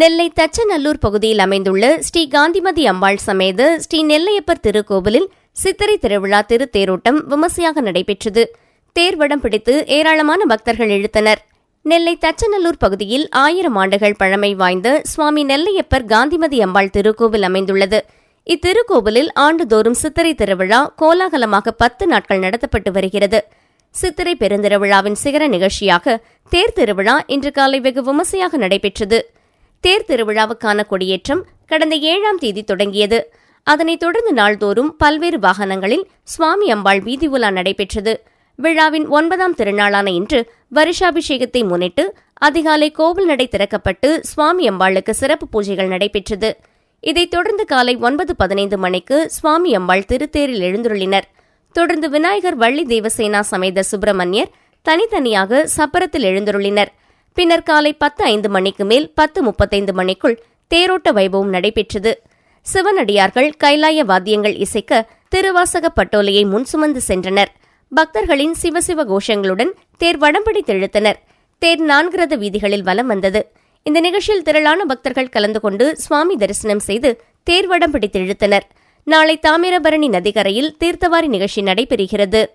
நெல்லை தச்சநல்லூர் பகுதியில் அமைந்துள்ள ஸ்ரீ காந்திமதி அம்பாள் சமேத ஸ்ரீ நெல்லையப்பர் திருக்கோவிலில் சித்திரை திருவிழா திருத்தேரோட்டம் விமர்சையாக நடைபெற்றது. தேர்வடம் பிடித்து ஏராளமான பக்தர்கள் இழுத்தனர். நெல்லை தச்சநல்லூர் பகுதியில் ஆயிரம் ஆண்டுகள் பழமை வாய்ந்த சுவாமி நெல்லையப்பர் காந்திமதி அம்பாள் திருக்கோவில் அமைந்துள்ளது. இத்திருக்கோவிலில் ஆண்டுதோறும் சித்திரை திருவிழா கோலாகலமாக பத்து நாட்கள் நடத்தப்பட்டு வருகிறது. சித்திரை பெருந்திருவிழாவின் சிகர நிகழ்ச்சியாக தேர் திருவிழா இன்று காலை வெகு விமர்சையாக நடைபெற்றது. தேர் திருவிழாவுக்கான கொடியேற்றம் கடந்த ஏழாம் தேதி தொடங்கியது. அதனைத் தொடர்ந்து நாள்தோறும் பல்வேறு வாகனங்களில் சுவாமி அம்பாள் வீதி உலா நடைபெற்றது. விழாவின் ஒன்பதாம் திருநாளான இன்று வருஷாபிஷேகத்தை முன்னிட்டு அதிகாலை கோவில் நடை திறக்கப்பட்டு சுவாமி அம்பாளுக்கு சிறப்பு பூஜைகள் நடைபெற்றது. இதைத் தொடர்ந்து காலை ஒன்பது பதினைந்து மணிக்கு சுவாமி அம்பாள் திருத்தேரில் எழுந்துருளினர் தொடர்ந்து விநாயகர் வள்ளி தேவசேனா சமேத சுப்பிரமணியர் தனித்தனியாக சப்பரத்தில் எழுந்துருளினர் பின்னர் காலை பத்து ஐந்து மணிக்கு மேல் பத்து முப்பத்தைந்து மணிக்குள் தேரோட்ட வைபவம் நடைபெற்றது. சிவனடியார்கள் கைலாய வாத்தியங்கள் இசைக்க திருவாசக பட்டோலையை முன் சுமந்து சென்றனர். பக்தர்களின் சிவசிவ கோஷங்களுடன் தேர் வடம்படி தெழுத்தனர். தேர் நான்கு ரத வீதிகளில் வலம் வந்தது. இந்த நிகழ்ச்சியில் திரளான பக்தர்கள் கலந்து கொண்டு சுவாமி தரிசனம் செய்து தேர் வடம் தெழுத்தனர். நாளை தாமிரபரணி நதிக்கரையில் தீர்த்தவாரி நிகழ்ச்சி நடைபெறுகிறது.